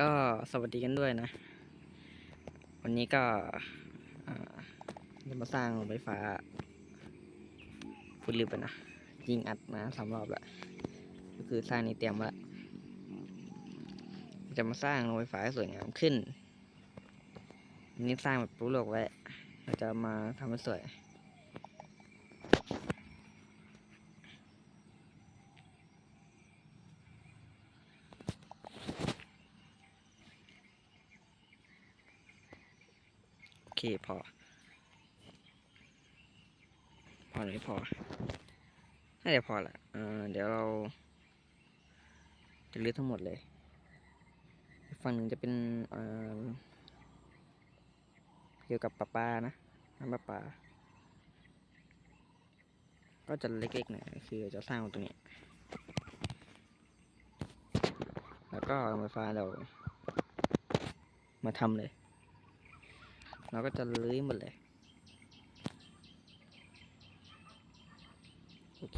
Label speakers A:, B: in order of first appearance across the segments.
A: ก็สวัสดีกันด้วยนะ วันนี้ก็จะมาสร้างโรงไฟฟ้าฟุตลิฟต์นะ ยิงอัดมาสามรอบแล้วก็คือสร้างนี้เตรียมแล้วจะมาสร้างโรงไฟฟ้าสวยงามขึ้นนนี่สร้างแบบรู้โลกไว้เราจะมาทำให้สวย โอ เคพอ พอหรือพอ น่าจะพอละเออเดี๋ยวเรา จะรื้อทั้งหมดเลย ฝั่งหนึ่งจะเป็นเอ่อเกี่ยวกับปลาปลานะน้ำปลาปลาก็จะเล็กๆหน่อยคือจะสร้างตรงนี้ แล้วก็ไฟฟ้าเรามาทำเลย เราก็จะลื้อหมดเลยโอเค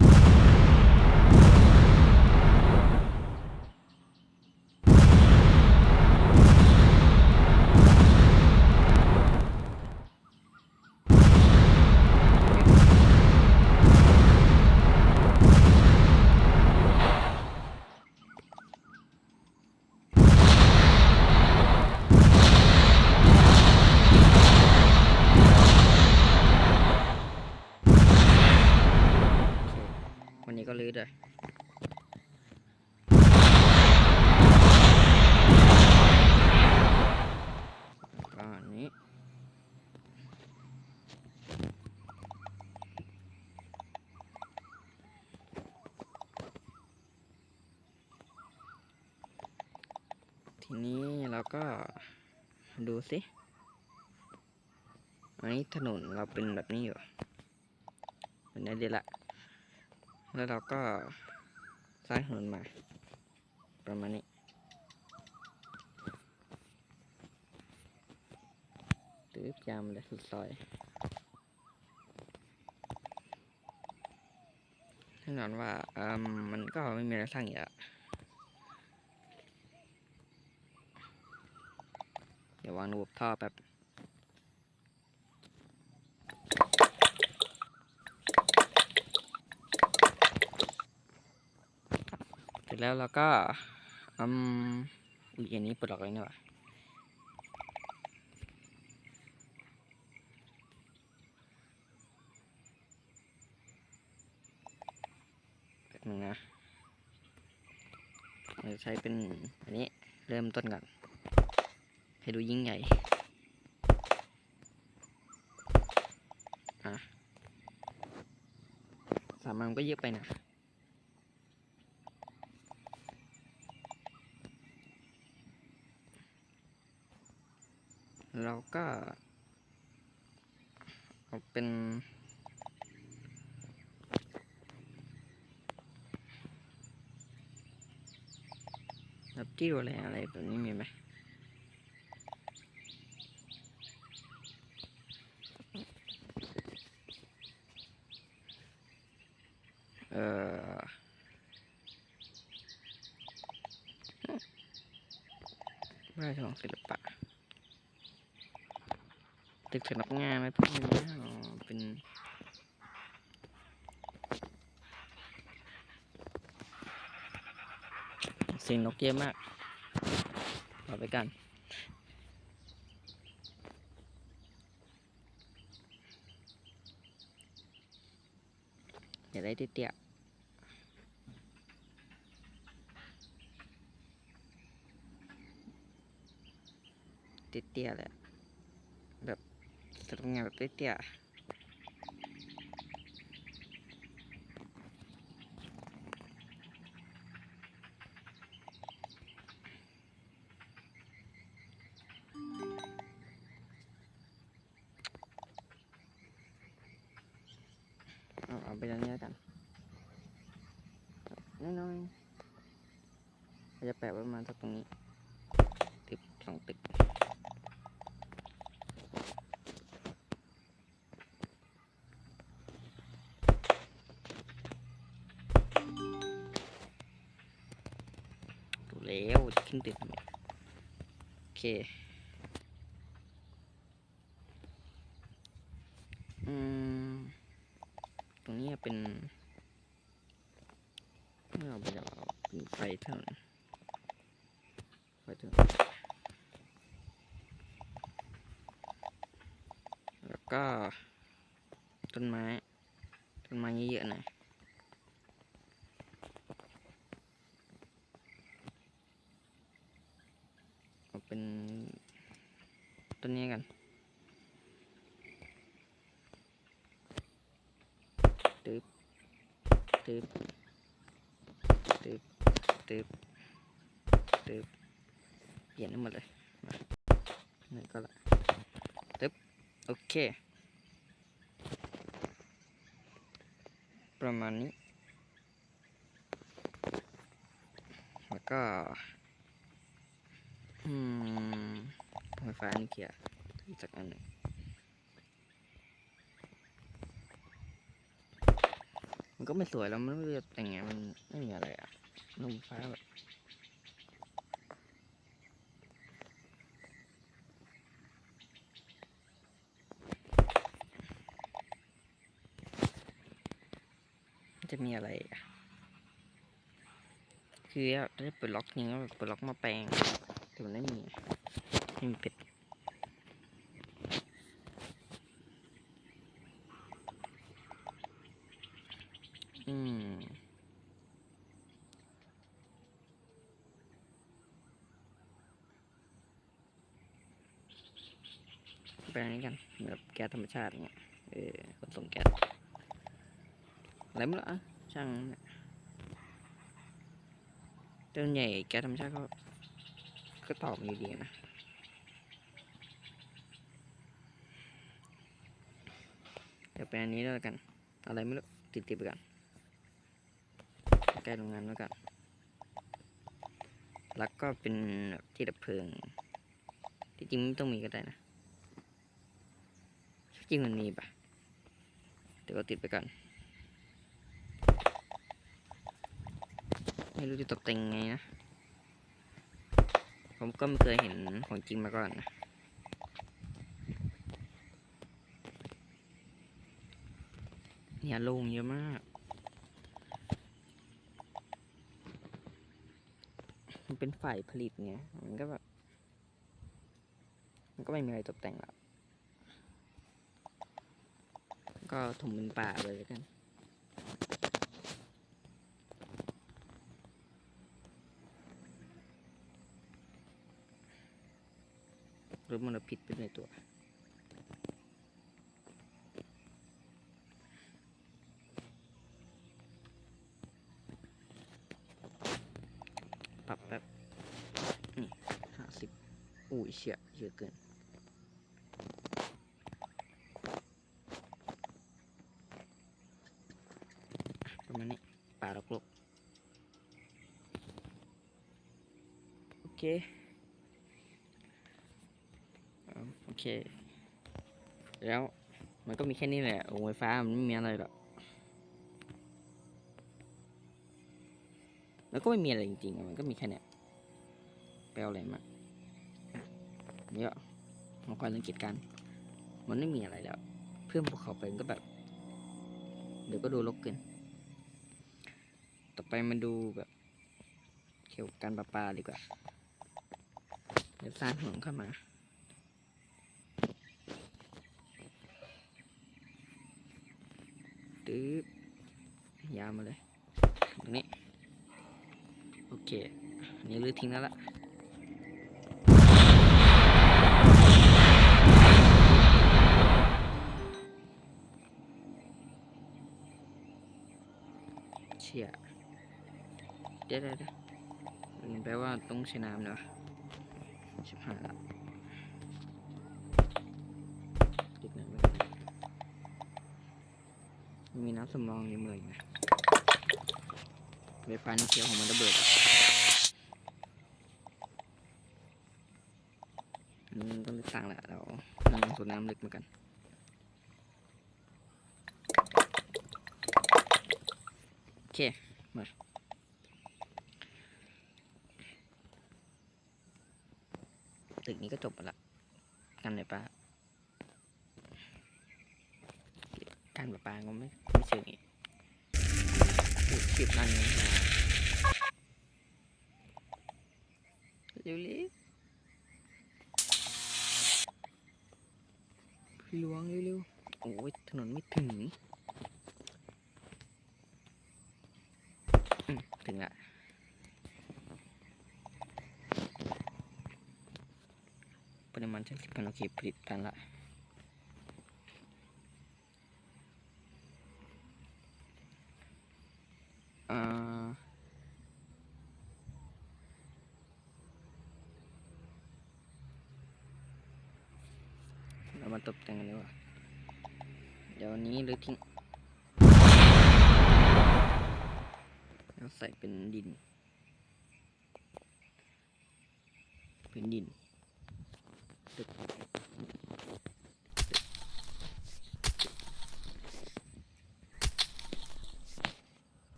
A: โอเควันนี้ก็ลื้อเลยก็อันนี้ ทีนี้เรา ก็ดูสิอันนี้ถนนเราเป็นแบบนี้อยู่เป็นได้ดีละ แล้วเราก็สร้างถนนมา ประมาณนี้ตืบยามเลยสุดซอยแน่นอนว่าอืมมันก็ไม่มีอะไรสร้างอีกอะเดี๋ย ววางระบบท่อแป๊บเสร็จแล้วเราก็อืมอุ้ยอันนี้ปลดออกเลยนี่หว่าแป๊บนึงนะเราจะใช้เป็นอันนี้เริ่มต้นก่อน ให้ดูยิ่งใหญ่อะสามอันมันก็เยอะไปนะเราก็เอาเป็นแบบจิ้วอะไรอะไรแบบนี้มีไหม เออราชวังศิลปะ ตึกสำนักงานอะไรพวกนี้นเป็นเสียงนกเยอะมากเอไปกันอย่าได้เตี้ย เตี้ยๆเลยแบบสำนักงานแบบเตี้ยๆ แล้วขึ้นตึกโอเคอืมตรงนี้เป็นไม่เราไปเอาเป็นไฟเท่านั้นไฟเท่านั้นแล้วก็ ต้นไม้ ต้นไม้เยอะๆหน่อยเอาเป็นต้นนี้กัน ตึ๊บตึ๊บตึ๊บตึ๊บตึ๊บเปลี่ยนให้หมดเลยมาไหนก็ละตึ๊บโอเค ประมาณนี้ แล้วก็ อืมไฟฟ้านี่เคลียร์อีกสักอันหนึ่ง มัน ก็ไม่สวยแล้วมันไม่รู้จะแต่งไงมันไม่มีอะไรอะนุ่มฟ้าแบบจะมีอะไรอะคือถ้าจะเปิดล็อกนี้ก็เปิดล็อกมาแปลงแต่มันไม่มีไม่มีเป็ด อืม แปลงนี้กันแบบแก๊สธรรมชาติเงี้ยเออขนส่งแก๊สอะไรไม่รู้อะช่างเนี่ยแต่ส่วนใหญ่แก๊สธรรมชาติก็ก็ตอบอยู่ดีนะเดี๋ยวแปลงนี้แล้วกัน อะไรไม่รู้ติดติดๆไปก่อนใกล้โรงงานแล้วกันแล้วก็เป็นที่ดับเพลิงที่จริงไม่ต้องมีก็ได้นะ ริงมันมีปะเดี๋ยวติดไปก่อน ไม่รู้จะตกแต่งไงนะ ผมก็ไม่เคยเห็นของจริงมาก่อนนะเนี่ยลงเยอะมากมันเป็นฝ่ายผลิตไงมันก็แบบ มันก็ไม่มีอะไรตกแต่งหรอก ก็ถมเป็นป่าไปแล้วกันหรือมลพิษเป็นในตัวปรับแบบห้าสิบอุ้ยเชียเยอะเกิน ประมาณนี้ป่าดอกลกโอ เคอ่าโอเค แล้วมันก็มีแค่นี้แหละโรงไฟฟ้ามันไม่มีอะไรหรอกแล้วก็ไม่มีอะไรจริงๆมันก็มีแค่เนี้ยแปลอะไรมาเนี่ยของความสังเกตการมันไม่มีอะไรแล้ว เพิ่มภูเขาไปมันก็แบบ เดี๋ยวก็ดูรกเกิน ต่อไปมาดูแบบเกี่ยวกับการประปาดีกว่า เดี๋ยวสร้างถนนเข้ามา ตึ๊บยาวมาเลย ตรงนี้ โอเค อันนี้ลื้อทิ้งแล้วล่ะเชี่ยเดี๋ยวเดี๋ยวเดี๋ยวลืมไปว่าต้องใช้น้ำเนาะ ชิบหายละติดน้ำไม่ได้มันมีน้ำสำรองในเมืองอยู่นะไฟฟ้านี่เขียวของมันระเบิดอะอันนี้มันต้องลึกต่างแหละเราลองสูบน้ำลึกเหมือนกันโอเคมา ตึกนี้ก็จบหมดละกันเลยปะการประปาก็ไม่ไม่เชิงอีกสิบนันเองนะเร็วๆพี่หลวงเร็วๆโอ้ยถนนไม่ถึงอืมถึงละ ปริมาณใช้สิบพันโอเคผลิตันละอ่าเรามาตกแต่งกันดีกว่าเดี๋ยวนี้หรือทิ้งแล้วใส่เป็นดิน เป็นดิน เช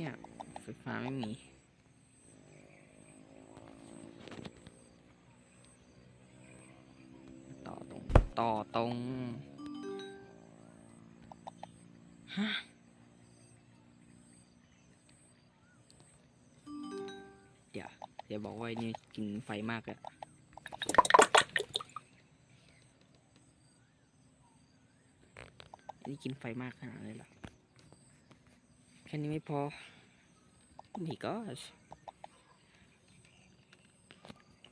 A: ี่ยไฟฟ้าไม่มีต่อตรง ต่อตรง บอกว่านี่กินไฟมากอะนี่กินไฟมากขนาดนี้นเลยหรอแค่นี้ไม่พอ นี่ก็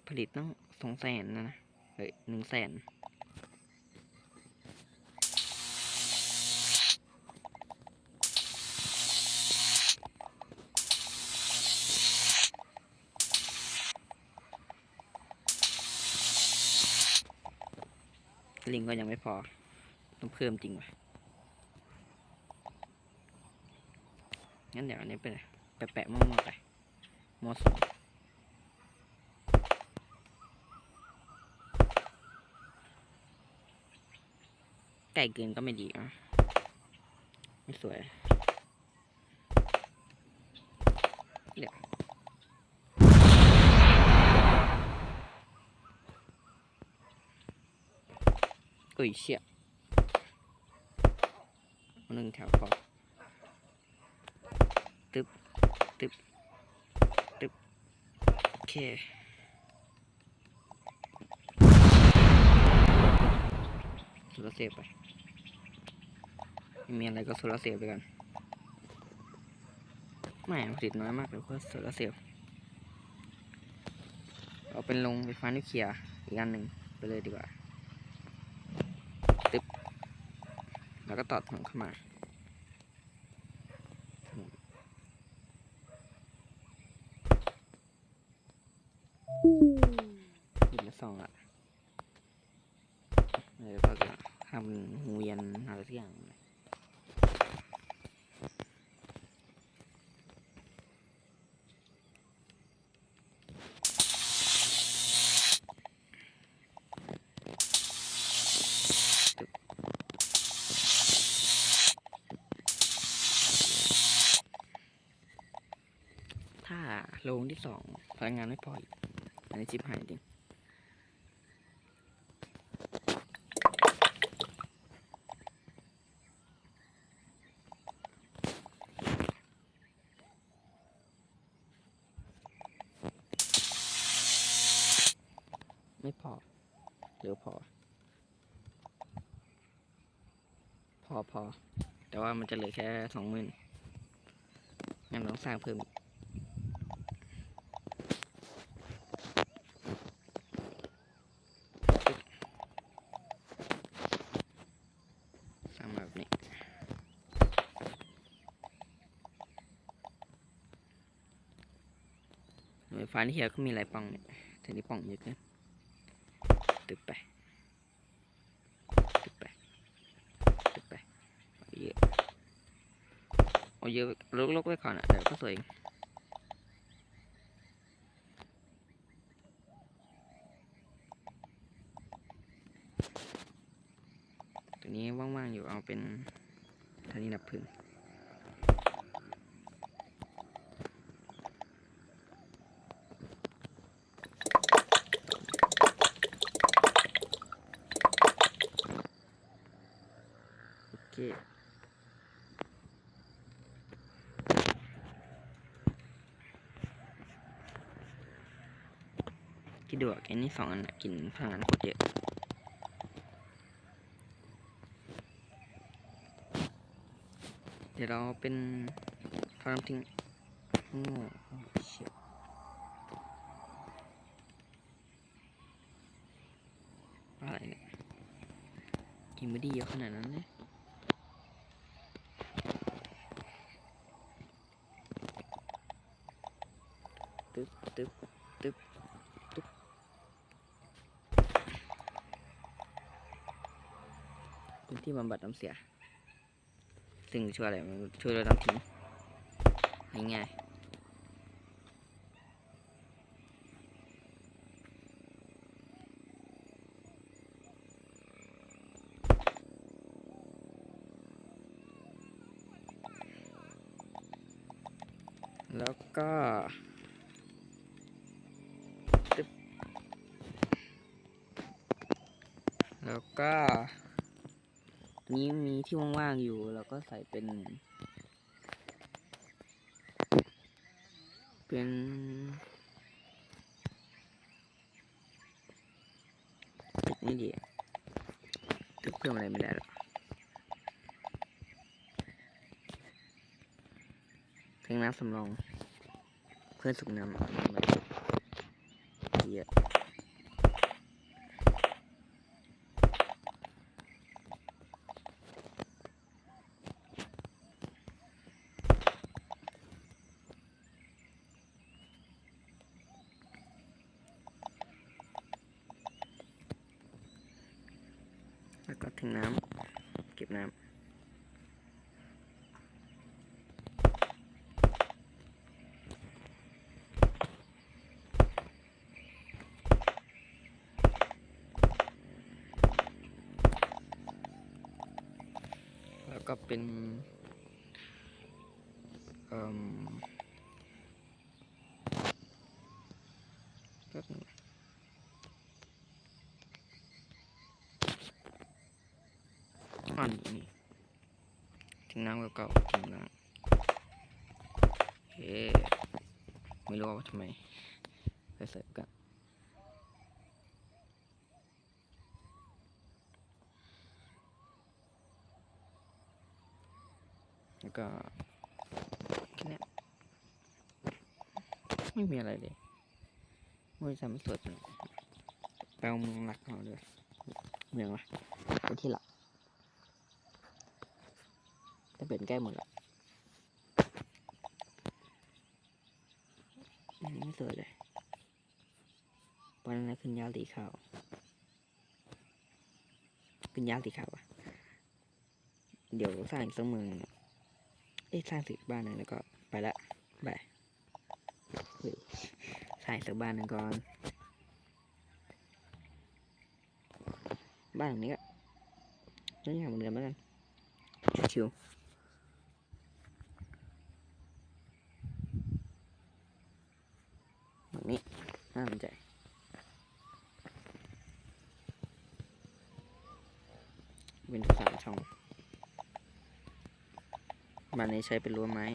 A: ผลิตต้องสองแสนนะนะ เฮ้ยหนึ่งแสน ลิงก็ยังไม่พอ ต้องเพิ่มจริงว่ะงั้นเดี๋ยวอันนี้ไปเลยไปแปะมั่วๆไปมั่วสองไก่เกินก็ไม่ดีอะไม่สวยเดี๋ยว เอ้ยเชี่ยหนึ่งแถวพอตึบตึบตึบโอเคโซลาร์เซลล์ไปไม่มีอะไรก็โซลาร์เซลล์ไปกันไม่ผลิตน้อยมากเลยเพราะโซลาร์เซลล์เอาเป็นโรงไฟฟ้านิวเคลียร์อีกอันหนึ่งไปเลยดีกว่า ตึ๊บ แล้วก็ต่อถนนเข้ามา อีกละสองละเดี๋ยวก็จะทำเวียนอะไรสักอย่างเลยถ้าโรงที่ สองพลังงานไม่พออีกอันนี้ชิบหายจริงไม่พอหรือพอ พอพอ แต่ว่ามันจะเหลือแค่สองหมื่นงั้นต้องสร้างเพิ่มอีก สร้างมาแบบนี้ หน่วยไฟฟ้าที่เฮียก็มีหลายป่องเนี่ยแต่นี่ป่องเยอะเกินตึกไปตึกไปตึกไปเยอะเอาเยอะลกๆไว้ก่อนอะเดี๋ยวก็สวยเองตัวนี้ว่างๆอยู่เอาเป็นท่านี้ดับพลิง เค ดดูอะแค่นี้สองอันกินพลังงานโคตรเยอะเดี๋ยวเราเป็นทอน้ำทิ้งโง่เชี่ยอะไรเนี่ยกินไม่ดีเยอะขนาดนั้นเลยตึ๊บตึ๊บตึ๊บตึ๊บเป็นที่บำบัดน้ำเสีย ซึ่งช่วยอะไรมันช่วยลดน้ำทิ้งง่ายแล้วก็แล้วก็ นนี้มีที่ว่างๆอยู่แล้วก็ใส่เป็น เป็นตึกนี่ดีตึกเพิ่มอะไรไม่ได้หรอกแทงน้ำสำรอง เพื่อนสูบน้ำอะเยอะแล้ว ก็ถึงน้ำเก็บน้ำแล้วก็เป็นเอ่มแป๊บนึง อันนี้นี่ทิ้งน้ำเก่าๆทิ้งน้ำเฮ้ไม่รู้ว่าทำไมไปเสิร์ฟกันแล้วก็แค่นี้ไม่มีอะไรเลยไม่ทำสดเลยแปลเมืองหลักของเราด้วยเมืองละที่หลัก จะ เป็นใกล้หมดละอันนี้ไม่สวยเลยวันนั้นขึ้นยาวตีขาวขึ้นยาวตีขาวอะ เดี๋ยวสร้างอีกสักเมืองหนึ่งเอ้ยสร้างสิบ้านหนึ่งแล้วก็ไปละบายสร้างสักบ้านหนึ่งก่อน บ้านหลังนี้ก็ยังอย่างเหมือนเดิมแล้วกันชิวๆ แบบนี้น่าสนใจเป็นสามช่องบ้านนี้ใช้เป็นรั้วไม้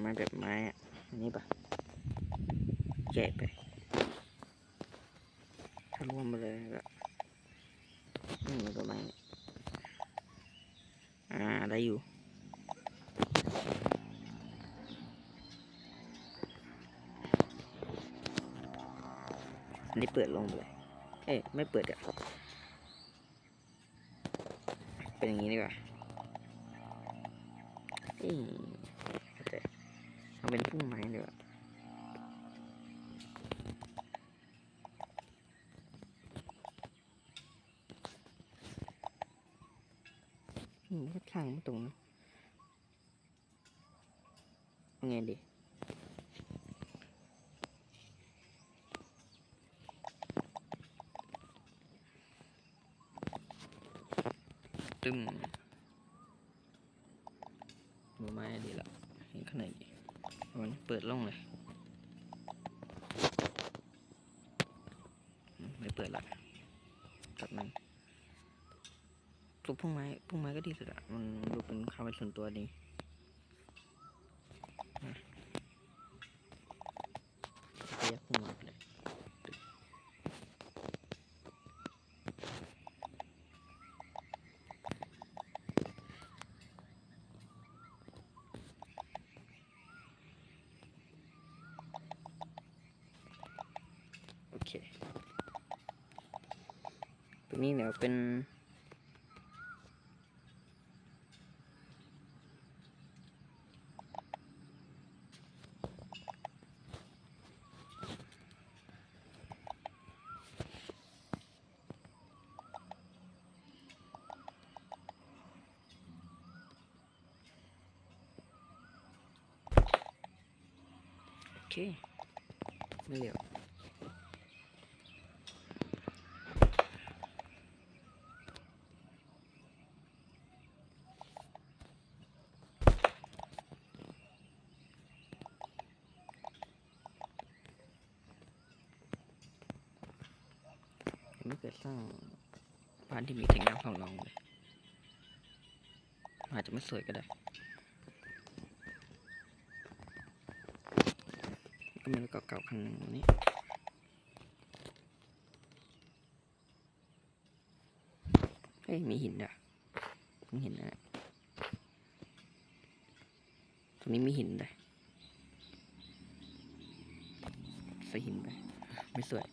A: ไม้แบบไม้อะอันนี้ปะแยกไปถ้ารวมมาเลยก็อืมตัวไม้อ่าได้อยู่ อันนี้เปิดลงไปเลยเอ้ยไม่เปิดอะเป็นอย่างนี้ดีกว่าเอ้ยเจเอาเป็นพุ่มไม้ดีกว่าอืมก็ข้างไม่ตรงนะเอาไงดี ตึมมือไม้ดีละเห็นข้างในดีเอามันเปิดล่องเลย ไม่เปิดละจับมันปลูกพุ่งไม้พุ่งไม้ก็ดีสุดอะมันดูเป็นความเป็นส่วนตัวดีนะไปยักพุ่มไม้ไปเลย คตรงนี้เดี๋ยวเป็น ไม่เกิดสร้างบ้านที่มีแทงน้ำของน้องเลยอาจจะไม่สวยก็ได้ ก็มีรถเก่าๆคันหนึ่งตรงนี้เฮ้ยมีหินด้วยเพิ่งเห็นนะตรงนี้มีหินด้วยใส่หินไป ไม่สวย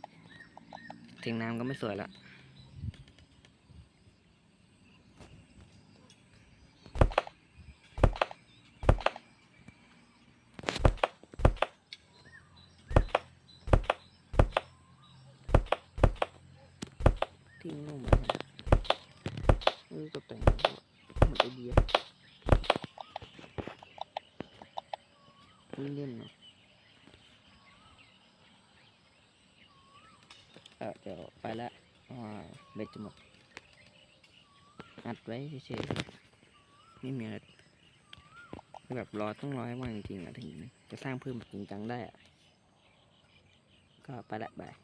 A: เทียงน้ำก็ไม่สวยละทิ้งลงมาเออตกแต่งหมดไอเดียเล่นเนาะ เดี๋ยวไปละเพราะว่าเบ็ดจะหมดอัดไว้เฉยๆไม่มีอะไรแบบรอต้องรอให้ว่างจริงๆอะถึงจะสร้างเพิ่มจริงจังได้อะก็ไปละบาย